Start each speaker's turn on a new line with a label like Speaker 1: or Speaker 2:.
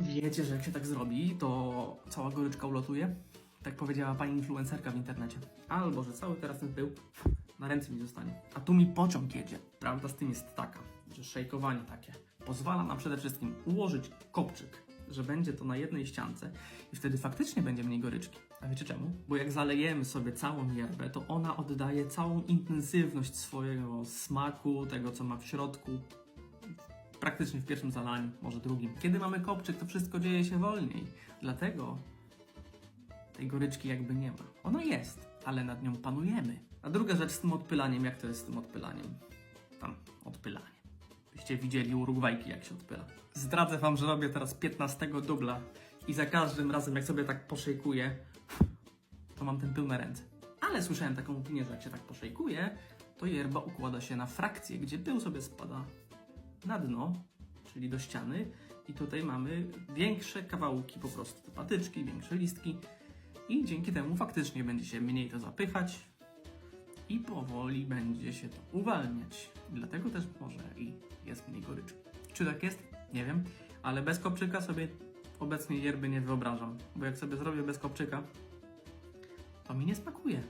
Speaker 1: Wiecie, że jak się tak zrobi, to cała goryczka ulatuje? Tak powiedziała pani influencerka w internecie. Albo, że cały teraz ten pył na ręce mi zostanie. A tu mi pociąg jedzie. Prawda z tym jest taka, że szejkowanie takie pozwala nam przede wszystkim ułożyć kopczyk, że będzie to na jednej ściance i wtedy faktycznie będzie mniej goryczki. A wiecie czemu? Bo jak zalejemy sobie całą yerbę, to ona oddaje całą intensywność swojego smaku, tego co ma w środku, praktycznie w pierwszym zalaniu, może drugim. Kiedy mamy kopczyk, to wszystko dzieje się wolniej. Dlatego tej goryczki jakby nie ma. Ona jest, ale nad nią panujemy. A druga rzecz z tym odpylaniem, jak to jest z tym odpylaniem? Tam, odpylanie. Byście widzieli Urugwajki, jak się odpyla. Zdradzę wam, że robię teraz 15 dubla i za każdym razem, jak sobie tak poszejkuję, to mam ten pył na ręce. Ale słyszałem taką opinię, że jak się tak poszejkuje, to yerba układa się na frakcje, gdzie pył sobie spada na dno, czyli do ściany i tutaj mamy większe kawałki po prostu, te patyczki, większe listki i dzięki temu faktycznie będzie się mniej to zapychać i powoli będzie się to uwalniać. Dlatego też może i jest mniej goryczy. Czy tak jest? Nie wiem, ale bez kopczyka sobie obecnie yerby nie wyobrażam, bo jak sobie zrobię bez kopczyka, to mi nie smakuje.